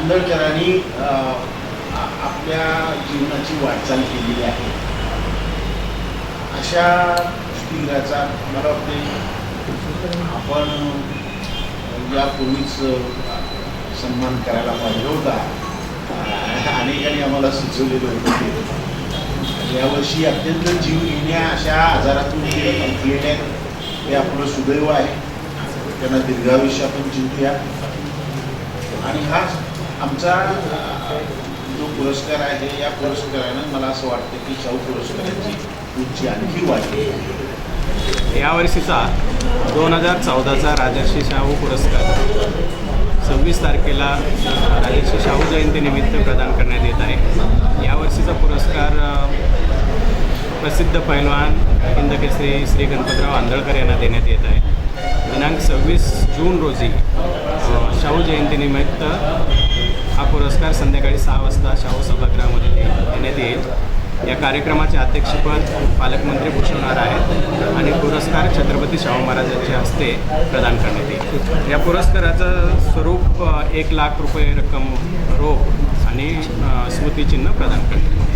आंदळकरांनी आपल्या जीवनाची वाटचाल केलेली आहे. अशा स्त्रीराचा मला वाटते आपण यापूर्वीच सन्मान करायला पाहिजे होता. अनेकांनी आम्हाला सुचवलेलं होतं यावर्षी अत्यंत जीव घेण्या अशा आजारातून ते जिंकलेले आहेत. हे आपलं सुदैव आहे. त्यांना दीर्घायुष्य आपण जिंकूया. आणि हा आमचा जो पुरस्कार आहे या पुरस्कारानं मला असं वाटतं की शाहू पुरस्काराची उंची आणखी वाढली. यावर्षीचा दोन हजार चौदाचा राजर्षी शाहू पुरस्कार सव्वीस तारखेला राजर्षी शाहू जयंतीनिमित्त प्रदान करण्यात येत आहे. यावर्षीचा पुरस्कार प्रसिद्ध पैलवान हिंदकेसरी श्री गणपतराव आंधळकर यांना देण्यात येत आहे. दिनांक सव्वीस जून रोजी शाहू जयंतीनिमित्त हा पुरस्कार संध्याकाळी सहा वाजता शाहू सभागृहामध्ये देण्यात येईल. या कार्यक्रमाचे अध्यक्षपद पालकमंत्री भूषवणार आहेत आणि पुरस्कार छत्रपती शाहू महाराजांच्या हस्ते प्रदान करण्यात येईल. या पुरस्काराचं स्वरूप एक लाख रुपये रक्कम रोख आणि स्मृतिचिन्ह प्रदान करण्यात येईल.